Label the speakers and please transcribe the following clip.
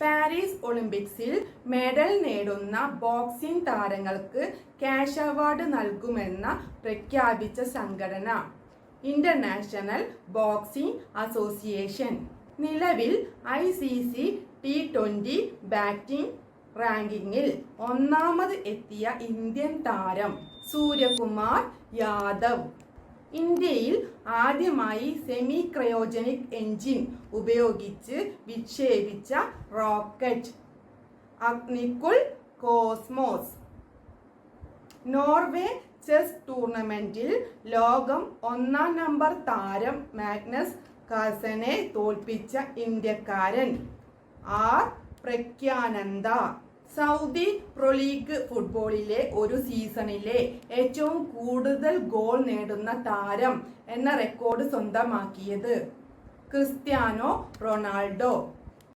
Speaker 1: Paris ഒളിമ്പിക്സിൽ medal നേടുന്ന boxing താരങ്ങൾക്ക് ക്യാഷ് അവാർഡ് നൽകുമെന്ന പ്രഖ്യാപിച്ച സംഘടന. International boxing association. നിലവിൽ I C C T twenty batting റാങ്കിങ്ങിൽ ഒന്നാമത് എത്തിയ ഇന്ത്യൻ താരം സൂര്യകുമാർ യാദവ്. ഇന്ത്യയിൽ ആദ്യമായി സെമി ക്രയോജനിക് എൻജിൻ ഉപയോഗിച്ച് വിക്ഷേപിച്ച rocket Agnikul cosmos Norway chess ടൂർണമെന്റിൽ ലോകം ഒന്നാം നമ്പർ താരം മാഗ്നസ് കാസനെ തോൽപ്പിച്ച ഇന്ത്യക്കാരൻ. R Praggnanandhaa Saudi pro league ഫുട്ബോളിലെ ഒരു സീസണിലെ ഏറ്റവും കൂടുതൽ ഗോൾ നേടുന്ന താരം എന്ന റെക്കോർഡ് സ്വന്തമാക്കിയത് ക്രിസ്ത്യാനോ റൊണാൾഡോ.